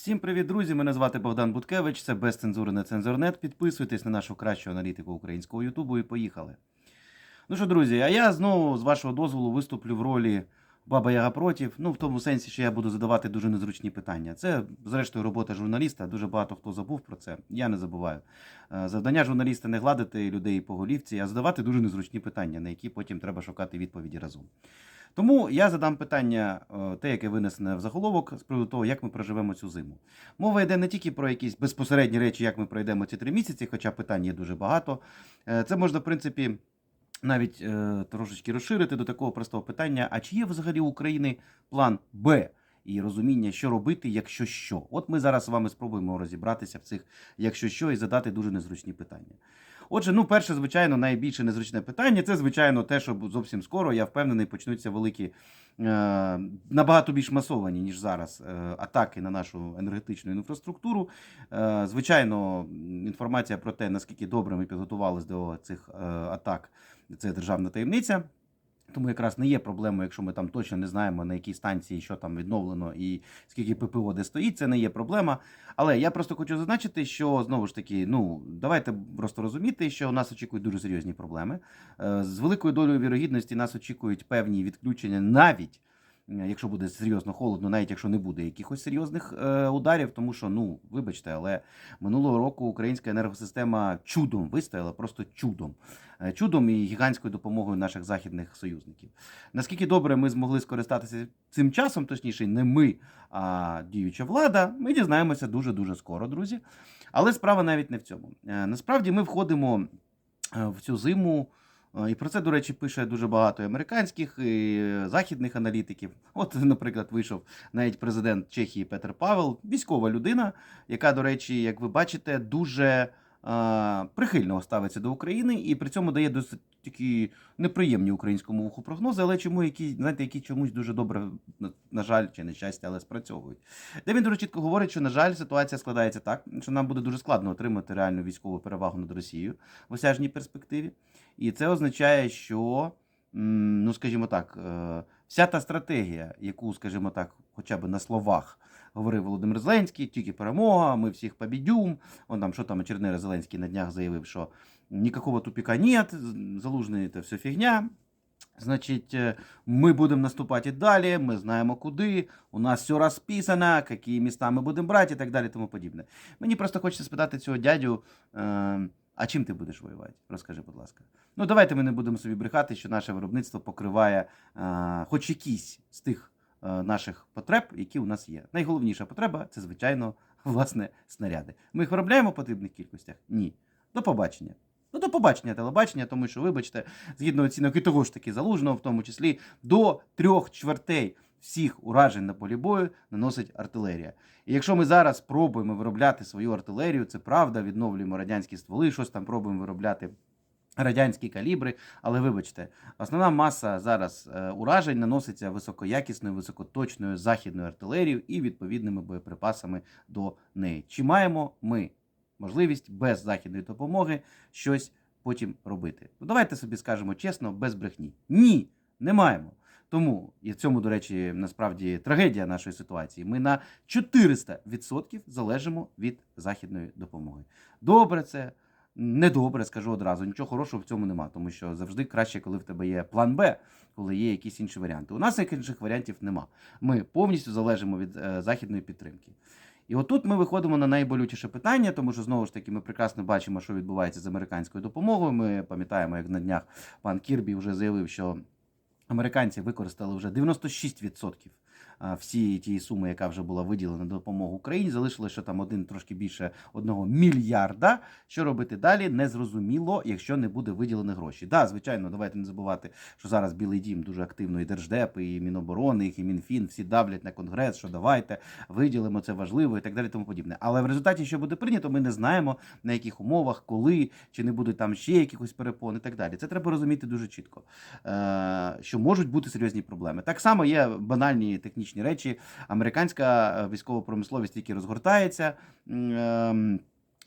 Всім привіт, друзі! Мене звати Богдан Буткевич. Це без цензури на цензурнет. Підписуйтесь на нашу кращу аналітику українського Ютубу і поїхали. Ну що, друзі, а я знову з вашого дозволу виступлю в ролі Баба Яга против. Ну, в тому сенсі, що я буду задавати дуже незручні питання. Це, зрештою, робота журналіста. Дуже багато хто забув про це. Я не забуваю. Е, Завдання журналіста не гладити людей по голівці, а задавати дуже незручні питання, на які потім треба шукати відповіді разом. Тому я задам питання, е, те, яке винесене в заголовок, з приводу того, як ми проживемо цю зиму. Мова йде не тільки про якісь безпосередні речі, як ми пройдемо ці три місяці, хоча питань є дуже багато. Е, Це можна, в принципі, навіть е, трошечки розширити до такого простого питання: а чи є взагалі у України план Б? І розуміння, що робити, якщо що. От ми зараз з вами спробуємо розібратися в цих якщо що, і задати дуже незручні питання. Отже, ну, перше, звичайно, найбільше незручне питання це, звичайно, те, що зовсім скоро, я впевнений, почнуться великі, е, набагато більш масовані, ніж зараз, е, атаки на нашу енергетичну інфраструктуру. Е, звичайно, інформація про те, наскільки добре ми підготувалися до цих атак, це державна таємниця. Тому якраз не є проблемою, якщо ми там точно не знаємо, на якій станції що там відновлено і скільки ППО де стоїть, це не є проблема. Але я просто хочу зазначити, що знову ж таки, ну давайте просто розуміти, що нас очікують дуже серйозні проблеми. Е, З великою долею вірогідності нас очікують певні відключення навіть. Е, Якщо буде серйозно холодно, навіть якщо не буде якихось серйозних е, ударів, тому що ну вибачте, але минулого року українська енергосистема чудом вистояла, просто чудом, Е, чудом і гігантською допомогою наших західних союзників. Наскільки добре ми змогли скористатися цим часом, точніше, не ми, а діюча влада, ми дізнаємося дуже дуже скоро, друзі. Але справа навіть не в цьому. Насправді ми входимо в цю зиму. Е, І про це, до речі, пише дуже багато американських і е, західних аналітиків. От, наприклад, вийшов навіть президент Чехії Петр Павел, військова людина, яка, до речі, як ви бачите, дуже е, прихильно ставиться до України і при цьому дає досить такі неприємні українському вуху прогнози, але чому які, знаєте, які чомусь дуже добре, на жаль, чи на щастя, але спрацьовують. Де він дуже чітко говорить, що, на жаль, ситуація складається так, що нам буде дуже складно отримати реальну військову перевагу над Росією в осяжній перспективі. І це означає, що, ну скажімо так, е, вся та стратегія, яку, скажімо так, хоча б на словах говорив Володимир Зеленський, тільки перемога, ми всіх побідюм. Он там, що там Чернера Зеленський на днях заявив, що никакого тупика нет, залужний це все фігня. Значить, е, ми будемо наступати далі, ми знаємо куди, у нас все розписано, які міста ми будемо брати і так далі, тому подібне. Мені просто хочеться спитати цього дядю, е, а чим ти будеш воювати? Розкажи, будь ласка. Ну, давайте ми не будемо собі брехати, що наше виробництво покриває е, хоч якісь з тих е, наших потреб, які у нас є. Найголовніша потреба це, звичайно, власне, снаряди. Ми їх виробляємо в потрібних кількостях? Ні. До побачення. Ну, до побачення телебачення, тому що, вибачте, згідно оцінок і того ж таки залужного, в тому числі до трьох чвертей всіх уражень на полі бою наносить артилерія. І якщо ми зараз спробуємо виробляти свою артилерію, це правда, відновлюємо радянські стволи, щось там пробуємо виробляти. Радянські калібри, але вибачте, основна маса зараз е, уражень наноситься високоякісною, високоточною західною артилерією і відповідними боєприпасами до неї. Чи маємо ми можливість без західної допомоги щось потім робити? Ну, давайте собі скажемо чесно, без брехні. Ні, не маємо. Тому і в цьому, до речі, насправді трагедія нашої ситуації. Ми на 400% залежимо від західної допомоги. Добре, це недобре, скажу одразу. Нічого хорошого в цьому нема, тому що завжди краще, коли в тебе є план Б, коли є якісь інші варіанти. У нас інших варіантів нема. Ми повністю залежимо від е, західної підтримки. І отут ми виходимо на найболючіше питання, тому що знову ж таки ми прекрасно бачимо, що відбувається з американською допомогою. Ми пам'ятаємо, як на днях пан Кірбі вже заявив, що американці використали вже 96% а, всієї тієї суми, яка вже була виділена на допомогу Україні. Залишилося що там один трошки більше одного мільярда. Що робити далі? Незрозуміло, якщо не буде виділено гроші. Да, звичайно, давайте не забувати, що зараз Білий Дім дуже активно і Держдеп, і Міноборони, і Мінфін всі давлять на конгрес, що давайте виділимо це важливо і так далі. Тому подібне. Але в результаті, що буде прийнято, ми не знаємо на яких умовах, коли чи не будуть там ще якихось перепон і так далі. Це треба розуміти дуже чітко, е, що можуть бути серйозні проблеми. Так само є банальні технічні речі. Американська е, військова промисловість тільки розгортається.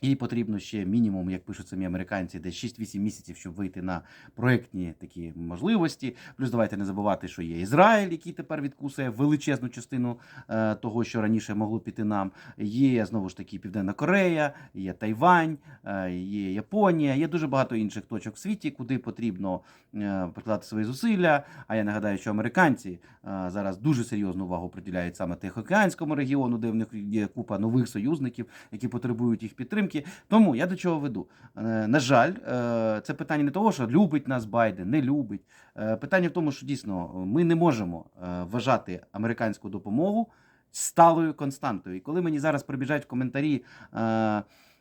Їй потрібно ще мінімум, як пишуть самі американці, десь 6-8 місяців, щоб вийти на проектні такі можливості. Плюс давайте не забувати, що є Ізраїль, який тепер відкусує величезну частину е, того, що раніше могло піти нам. Є знову ж таки Південна Корея, є Тайвань, е, є Японія, є дуже багато інших точок в світі, куди потрібно е, прикладати свої зусилля. А я нагадаю, що американці зараз дуже серйозну увагу приділяють саме Тихоокеанському регіону, де в них є купа нових союзників, які потребують їх підтримки. Тому я до чого веду. Е, На жаль, е, це питання не того, що любить нас Байден, не любить. Е, Питання в тому, що дійсно ми не можемо вважати американську допомогу сталою константою. І коли мені зараз прибіжать в коментарі.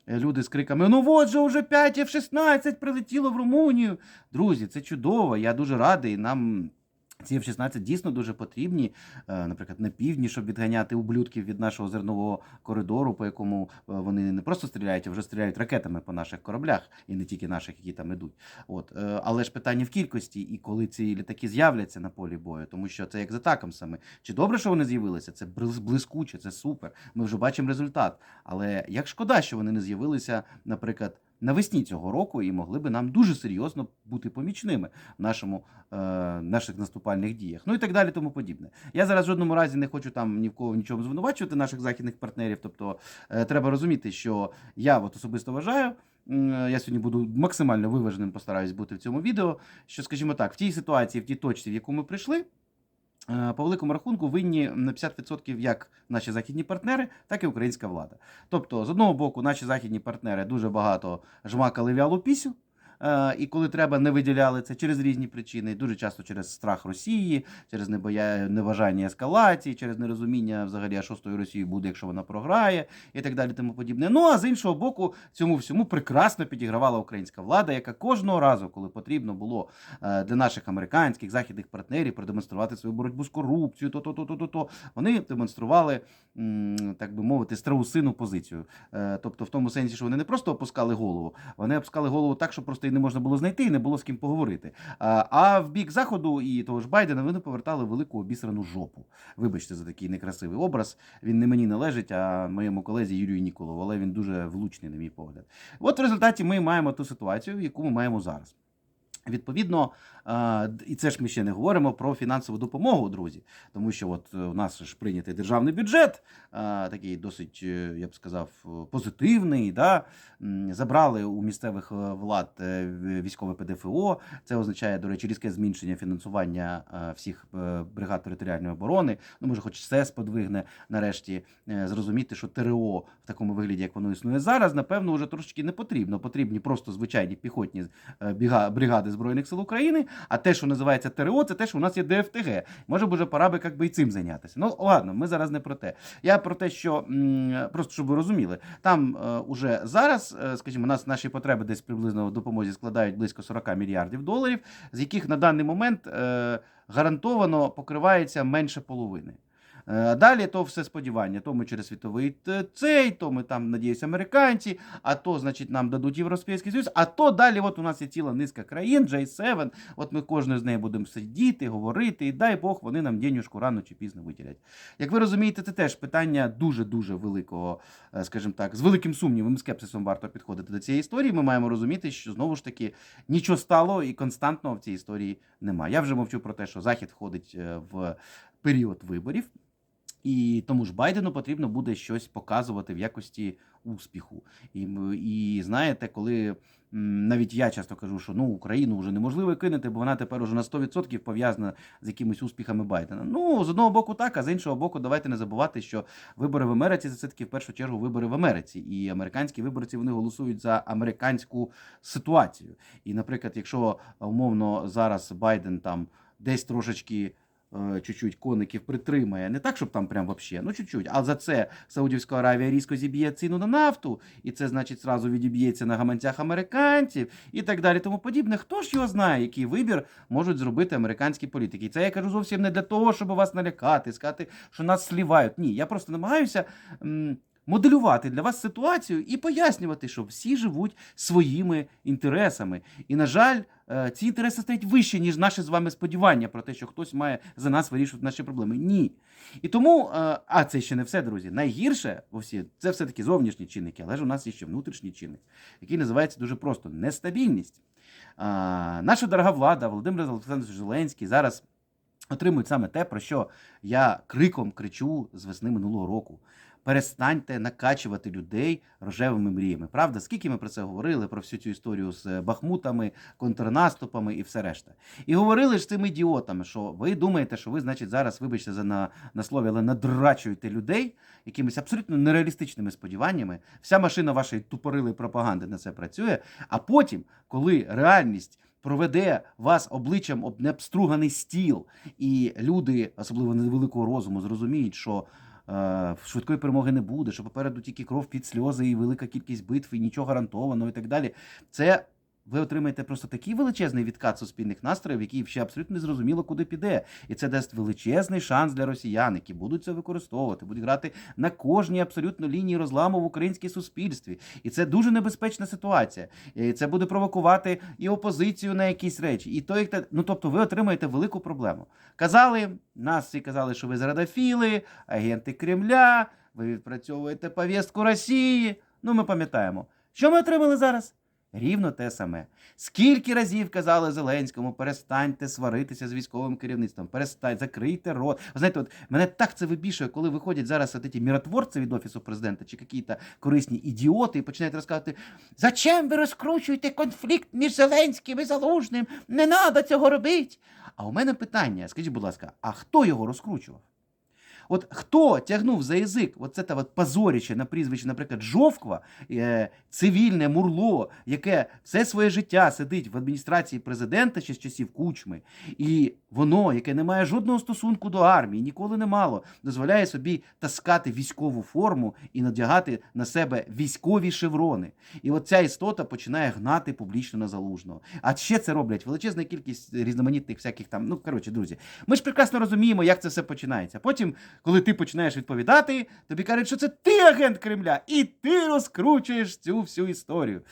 Люди з криками: ну от же уже 5 F-16 прилетіло в Румунію. Друзі, це чудово. Я дуже радий. Нам ці F-16 дійсно дуже потрібні, е, наприклад, на півдні, щоб відганяти ублюдків від нашого зернового коридору, по якому е, вони не просто стріляють, а вже стріляють ракетами по наших кораблях, і не тільки наших, які там ідуть. От е, але ж питання в кількості і коли ці літаки з'являться на полі бою, тому що це як з атакам саме. Чи добре, що вони з'явилися? Це блис- блискуче, це супер. Ми вже бачимо результат. Але як шкода, що вони не з'явилися, наприклад. Навесні цього року і могли би нам дуже серйозно бути помічними в нашому е, наших наступальних діях. Ну і так далі, тому подібне. Я зараз в жодному разі не хочу там ні в кого нічого звинувачувати наших західних партнерів. Тобто е, треба розуміти, що я от особисто вважаю. Я сьогодні буду максимально виваженим, постараюсь бути в цьому відео. Що, скажімо так, в тій ситуації, в тій точці, в яку ми прийшли, по великому рахунку винні на 50% як наші західні партнери, так і українська влада. Тобто, з одного боку, наші західні партнери дуже багато жмакали вялу пісю. Е, І коли треба, не виділяли це через різні причини, дуже часто через страх Росії, через небоя... небажання ескалації, через нерозуміння взагалі, а що з тою Росією буде, якщо вона програє, і так далі, тому подібне. Ну а з іншого боку, цьому всьому прекрасно підігравала українська влада, яка кожного разу, коли потрібно було е, для наших американських західних партнерів продемонструвати свою боротьбу з корупцією, то то то то то то вони демонстрували, так би мовити, страусину позицію. Е, Тобто, в тому сенсі, що вони не просто опускали голову, вони опускали голову так, що просто не можна було знайти і не було з ким поговорити. А, в бік заходу і того ж Байдена вони повертали велику обісрану жопу. Вибачте за такий некрасивий образ. Він не мені належить, а моєму колезі Юрію Ніколову, але він дуже влучний, на мій погляд. От в результаті ми маємо ту ситуацію, яку ми маємо зараз. Відповідно, е, і це ж ми ще не говоримо про фінансову допомогу, друзі. Тому що от е, у нас ж прийнятий державний бюджет, е, такий досить, я б сказав, позитивний. Да? Забрали у місцевих влад військове ПДФО. Це означає, до речі, різке зменшення фінансування всіх бригад територіальної оборони. Ну, може, хоч СЕС подвигне нарешті зрозуміти, що ТРО в такому вигляді, як воно існує зараз, напевно, вже трошечки не потрібно. Потрібні просто звичайні піхотні бригади Збройних сил України. А те, що називається ТРО, це те, що у нас є ДФТГ. Може б уже пора би як і цим зайнятися. Ну ладно, ми зараз не про те. Я про те, що просто щоб ви розуміли, там е, уже зараз, е, скажімо, у нас наші потреби десь приблизно в допомозі складають близько 40 мільярдів доларів, з яких на даний момент е, гарантовано покривається менше половини. Е, Далі то все сподівання. То ми через світовий цей, то ми там, надіюсь, американці, а то, значить, нам дадуть Європейський Союз, а то далі, от у нас є ціла низка країн, J7, от ми кожною з нею будемо сидіти, говорити, і дай Бог, вони нам денюжку рано чи пізно виділять. Як ви розумієте, це теж питання дуже-дуже великого, е, скажімо так, з великим сумнівом скепсисом варто підходити до цієї історії. Ми маємо розуміти, що знову ж таки нічого стало і константного в цій історії немає. Я вже мовчу про те, що Захід входить е, в період виборів. І тому ж Байдену потрібно буде щось показувати в якості успіху. І, і знаєте, коли навіть я часто кажу, що ну Україну вже неможливо кинути, бо вона тепер уже на 100% пов'язана з якимись успіхами Байдена. Ну з одного боку, так, а з іншого боку, давайте не забувати, що вибори в Америці це все таки в першу чергу вибори в Америці. І американські виборці вони голосують за американську ситуацію. І, наприклад, якщо умовно зараз Байден там десь трошечки чуть-чуть коників притримає, не так, щоб там прям вообще, ну чуть-чуть, а за це Саудівська Аравія різко зіб'є ціну на нафту, і це значить зразу відіб'ється на гаманцях американців і так далі. Тому подібне. Хто ж його знає, який вибір можуть зробити американські політики? І це я кажу зовсім не для того, щоб вас налякати, сказати, що нас слівають. Ні, я просто намагаюся. Моделювати для вас ситуацію і пояснювати, що всі живуть своїми інтересами. І, на жаль, е, ці інтереси стоять вище, ніж наше з вами сподівання про те, що хтось має за нас вирішувати наші проблеми. Ні. І тому, е, а це ще не все, друзі. Найгірше всі це все-таки зовнішні чинники, але ж у нас є ще внутрішній чинник, який називається дуже просто нестабільність. Наша дорога влада, Володимир Олександрович Зеленський зараз отримують саме те, про що я криком кричу з весни минулого року. Перестаньте накачувати людей рожевими мріями. Правда, скільки ми про це говорили, про всю цю історію з бахмутами, контрнаступами і все решта. І говорили ж цими ідіотами, що ви думаєте, що ви, значить, зараз, вибачте за на, на слові, але надрачуєте людей якимись абсолютно нереалістичними сподіваннями. Вся машина вашої тупорилої пропаганди на це працює. А потім, коли реальність проведе вас обличчям об необструганий стіл, і люди, особливо невеликого розуму, зрозуміють, що е, швидкої перемоги не буде, що попереду тільки кров під сльози і велика кількість битв, і нічого гарантованого, і так далі. Це ви отримаєте просто такий величезний відкат суспільних настроїв, який ще абсолютно не зрозуміло, куди піде. І це дасть величезний шанс для росіян, які будуть це використовувати, будуть грати на кожній абсолютно лінії розламу в українській суспільстві. І це дуже небезпечна ситуація. І це буде провокувати і опозицію на якісь речі. І то, як те- ну тобто, ви отримаєте велику проблему. Казали, нас всі казали, що ви зрадофіли, агенти Кремля, ви відпрацьовуєте повістку Росії. Ну, ми пам'ятаємо. Що ми отримали зараз? Рівно те саме. Скільки разів казали Зеленському, перестаньте сваритися з військовим керівництвом, перестань, закрийте рот. Ви знаєте, от мене так це вибішує, коли виходять зараз от ці міротворці від офісу президента чи якісь корисні ідіоти і починають розказувати, зачем ви розкручуєте конфлікт між Зеленським і Залужним? Не треба цього робити. А у мене питання: скажіть, будь ласка, а хто його розкручував? От хто тягнув за язик от це от позоріще на прізвище, наприклад, Жовква, е, цивільне мурло, яке все своє життя сидить в адміністрації президента ще з часів кучми, і воно, яке не має жодного стосунку до армії, ніколи не мало, дозволяє собі таскати військову форму і надягати на себе військові шеврони. І от ця істота починає гнати публічно на залужного. А ще це роблять величезна кількість різноманітних всяких там. Ну коротше, друзі, ми ж прекрасно розуміємо, як це все починається. Потім, коли ти починаєш відповідати, тобі кажуть, що це ти агент Кремля, і ти розкручуєш цю всю історію.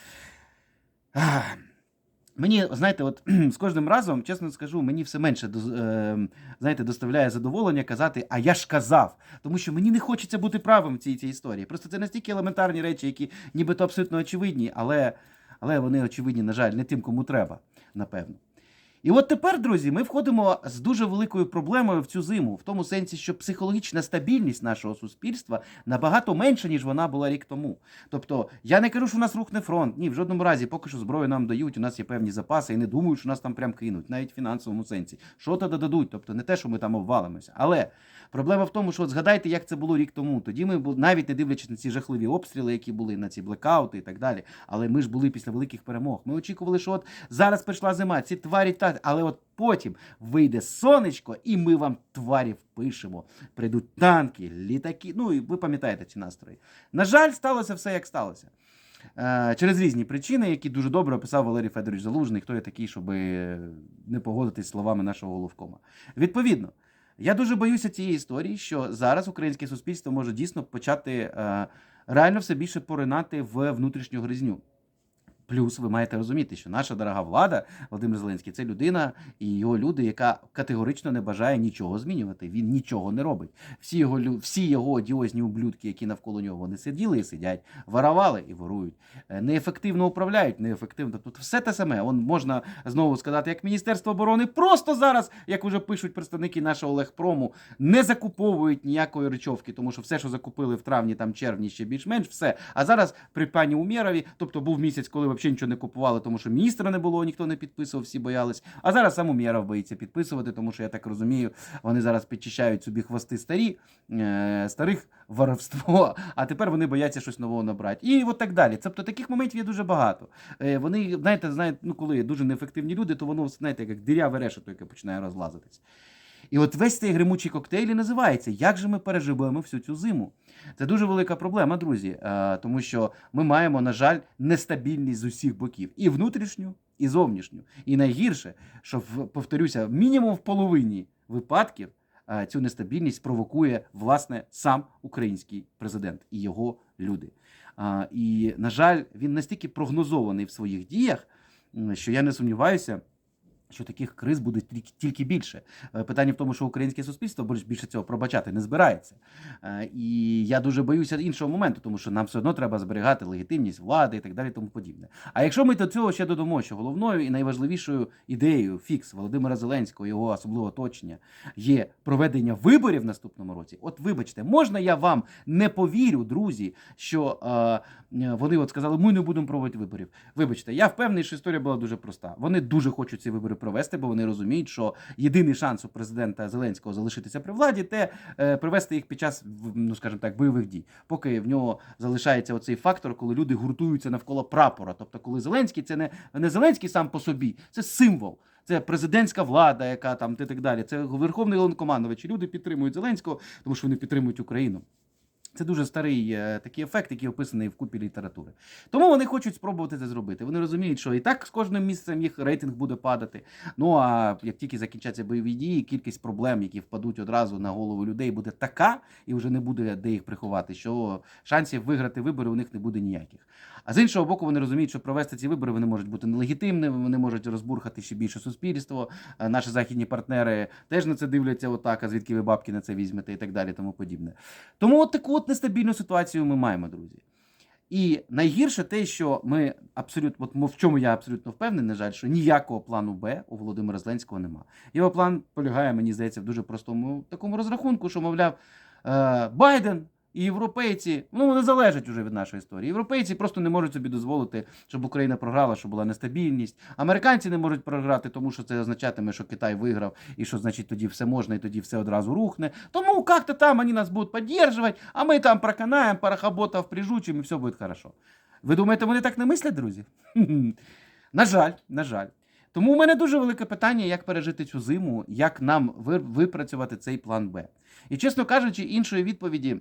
Мені, знаєте, от з кожним разом, чесно скажу, мені все менше е, знаєте, доставляє задоволення казати, а я ж казав. Тому що мені не хочеться бути правим в цій, цій історії. Просто це настільки елементарні речі, які нібито абсолютно очевидні, але, але вони очевидні, на жаль, не тим, кому треба, напевно. І от тепер, друзі, ми входимо з дуже великою проблемою в цю зиму, в тому сенсі, що психологічна стабільність нашого суспільства набагато менша, ніж вона була рік тому. Тобто, я не кажу, що у нас рухне фронт. Ні, в жодному разі, поки що зброю нам дають, у нас є певні запаси, і не думаю, що нас там прям кинуть, навіть в фінансовому сенсі. Що то додадуть? Тобто не те, що ми там обвалимося. Але проблема в тому, що от згадайте, як це було рік тому. Тоді ми бу- навіть не дивлячись на ці жахливі обстріли, які були, на ці блекаути і так далі. Але ми ж були після великих перемог. Ми очікували, що от зараз прийшла зима, ці тварі так, але от потім вийде сонечко, і ми вам тварів пишемо. Прийдуть танки, літаки. Ну і ви пам'ятаєте ці настрої. На жаль, сталося все як сталося. Е, Через різні причини, які дуже добре описав Валерій Федорович Залужний, хто я такий, щоб не погодитись словами нашого головкома. Відповідно, я дуже боюся цієї історії, що зараз українське суспільство може дійсно почати е, реально все більше поринати в внутрішню гризню. Плюс ви маєте розуміти, що наша дорога влада, Володимир Зеленський, це людина і його люди, яка категорично не бажає нічого змінювати. Він нічого не робить. Всі його всі його одіозні ублюдки, які навколо нього вони сиділи і сидять, воровали і ворують, е, неефективно управляють, неефективно. Тобто все те саме. Он можна знову сказати, як Міністерство оборони просто зараз, як уже пишуть представники нашого Легпрому, не закуповують ніякої речовки, тому що все, що закупили в травні, там червні, ще більш-менш, все. А зараз при пані Умєрові, тобто був місяць, коли взагалі нічого не купували, тому що міністра не було, ніхто не підписував, всі боялись. А зараз сам Умєров боїться підписувати, тому що я так розумію, вони зараз підчищають собі хвости старі, е, старих воровство, а тепер вони бояться щось нового набрати. І от так далі. Тобто таких моментів є дуже багато. Е, вони, знаєте, знаєте, ну коли дуже неефективні люди, то воно, знаєте, як диряве решето, яке починає розлазитись. І от весь цей гримучий коктейль і називається Як же ми переживемо всю цю зиму? Це дуже велика проблема, друзі, е, тому що ми маємо, на жаль, нестабільність з усіх боків і внутрішню, і зовнішню. І найгірше, що повторюся, мінімум в половині випадків е, цю нестабільність провокує власне сам український президент і його люди. І, на жаль, він настільки прогнозований в своїх діях, що я не сумніваюся. Що таких криз буде тільки- тільки більше. Е, Питання в тому, що українське суспільство більш- більше цього пробачати не збирається. Е, І я дуже боюся іншого моменту, тому що нам все одно треба зберігати легітимність влади і так далі, тому подібне. А якщо ми до цього ще додамо, що головною і найважливішою ідеєю фікс Володимира Зеленського, його особливого оточення, є проведення виборів в наступному році. От вибачте, можна я вам не повірю, друзі, що е, е, вони от сказали, ми не будемо проводити виборів. Вибачте, я впевнений, що історія була дуже проста. Вони дуже хочуть ці вибори провести, бо вони розуміють, що єдиний шанс у президента Зеленського залишитися при владі те е, провести їх під час, ну скажімо так, бойових дій. Поки в нього залишається оцей фактор, коли люди гуртуються навколо прапора. Тобто, коли Зеленський це не, не Зеленський сам по собі, це символ. Це президентська влада, яка там і так далі. Це верховний головнокомандувач. Люди підтримують Зеленського, тому що вони підтримують Україну. Це дуже старий е, такий ефект, який описаний в купі літератури. Тому вони хочуть спробувати це зробити. Вони розуміють, що і так з кожним місцем їх рейтинг буде падати. Ну а як тільки закінчаться бойові дії, кількість проблем, які впадуть одразу на голову людей, буде така, і вже не буде де їх приховати, що шансів виграти вибори у них не буде ніяких. А з іншого боку, вони розуміють, що провести ці вибори вони можуть бути нелегітимними, вони можуть розбурхати ще більше суспільство. Е, Наші західні партнери теж на це дивляться отак, а звідки ви бабки на це візьмете і так далі, тому подібне. Тому от таку от нестабільну ситуацію ми маємо, друзі. І найгірше те, що ми абсолютно, от в чому я абсолютно впевнений, на жаль, що ніякого плану Б у Володимира Зеленського нема. Його план полягає, мені здається, в дуже простому такому розрахунку, що, мовляв, е, Байден і європейці, ну вони залежать уже від нашої історії. Європейці просто не можуть собі дозволити, щоб Україна програла, щоб була нестабільність. Американці не можуть програти, тому що це означатиме, що Китай виграв, і що значить тоді все можна, і тоді все одразу рухне. Тому як-то там вони нас будуть підтримувати, а ми там проканаємо, парохоботов прижучимо, і все буде хорошо. Ви думаєте, вони так не мислять, друзі? на жаль, на жаль. Тому у мене дуже велике питання, як пережити цю зиму, як нам ви- випрацювати цей план Б. І чесно кажучи, іншої відповіді,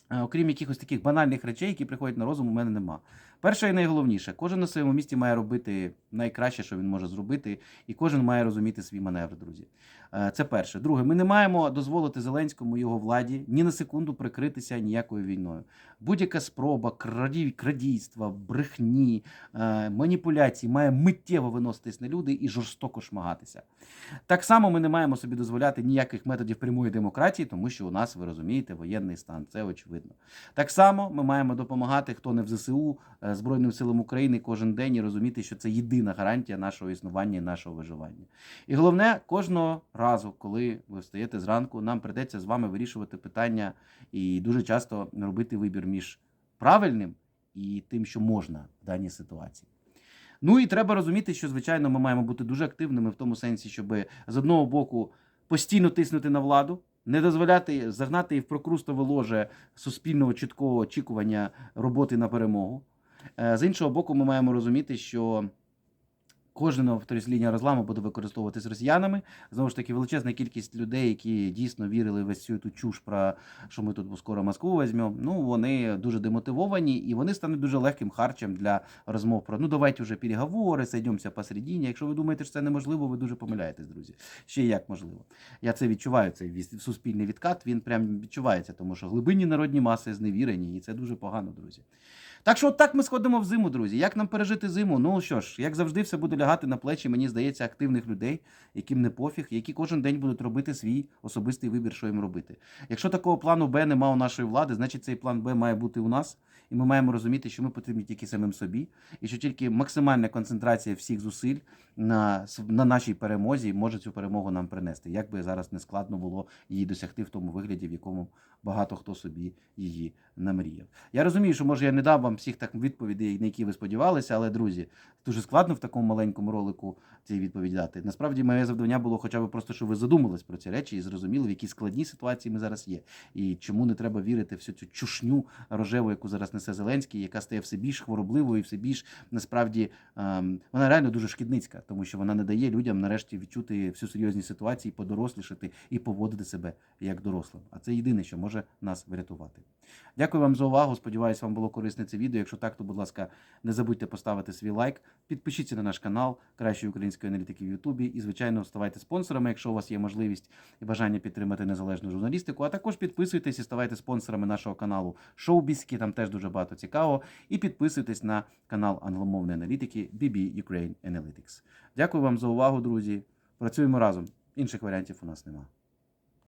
окрім якихось таких банальних речей, які приходять на розум, у мене нема. Перше і найголовніше, кожен на своєму місці має робити найкраще, що він може зробити, і кожен має розуміти свій маневр, друзі. Е, Це перше. Друге, ми не маємо дозволити Зеленському його владі ні на секунду прикритися ніякою війною. Будь-яка спроба краді, крадійства, брехні, е, маніпуляцій має миттєво виноситись на люди і жорстоко шмагатися. Так само ми не маємо собі дозволяти ніяких методів прямої демократії, тому що у нас, ви розумієте, воєнний стан. Це очевидно. Так само ми маємо допомагати, хто не в ЗСУ, е, Збройним силам України кожен день і розуміти, що це єдина гарантія нашого існування і нашого виживання. І головне, кожного разу, коли ви встаєте зранку, нам придеться з вами вирішувати питання і дуже часто робити вибір між правильним і тим, що можна в даній ситуації. Ну і треба розуміти, що звичайно ми маємо бути дуже активними в тому сенсі, щоб з одного боку постійно тиснути на владу, не дозволяти загнати її в прокрустове ложе суспільного чіткого очікування роботи на перемогу. Е, З іншого боку, ми маємо розуміти, що кожна тобто, лінія розламу буде використовуватись росіянами. Знову ж таки, величезна кількість людей, які дійсно вірили в цю ту чуш про що ми тут скоро Москву візьмемо. Ну вони дуже демотивовані і вони стануть дуже легким харчем для розмов про ну давайте вже переговори, сойдемося посередині. Якщо ви думаєте, що це неможливо, ви дуже помиляєтесь, друзі. Ще як можливо. Я це відчуваю. Цей суспільний відкат. Він прям відчувається, тому що глибинні народні маси зневірені, і це дуже погано, друзі. Так що так ми сходимо в зиму, друзі. Як нам пережити зиму? Ну що ж, як завжди, все буде лягати на плечі, мені здається, активних людей, яким не пофіг, які кожен день будуть робити свій особистий вибір, що їм робити. Якщо такого плану Б нема у нашої влади, значить цей план Б має бути у нас, і ми маємо розуміти, що ми потрібні тільки самим собі, і що тільки максимальна концентрація всіх зусиль на, на нашій перемозі може цю перемогу нам принести. Як би зараз не складно було її досягти в тому вигляді, в якому багато хто собі її намріяв. Я розумію, що може я не дав вам всіх так відповідей, на які ви сподівалися, але друзі, дуже складно в такому маленькому ролику ці відповіді дати. Насправді, моє завдання було хоча б просто, щоб ви задумались про ці речі і зрозуміли, в якій складній ситуації ми зараз є, і чому не треба вірити всю цю чушню рожеву, яку зараз несе Зеленський, яка стає все більш хворобливою і все більш насправді ем, вона реально дуже шкідницька. тому що вона не дає людям нарешті відчути всю серйозність ситуації, подорослішати і поводити себе як дорослим. А це єдине, що може нас врятувати. Дякую вам за увагу. Сподіваюсь, вам було корисне це відео. Якщо так, то будь ласка, не забудьте поставити свій лайк, підпишіться на наш канал кращої української аналітики в Ютубі і, звичайно, ставайте спонсорами, якщо у вас є можливість і бажання підтримати незалежну журналістику. А також підписуйтесь і ставайте спонсорами нашого каналу Шоубіски, там теж дуже багато цікавого. І підписуйтесь на канал англомовної аналітики BB Ukraine Analytics. Дякую вам за увагу, друзі. Працюємо разом. Інших варіантів у нас немає.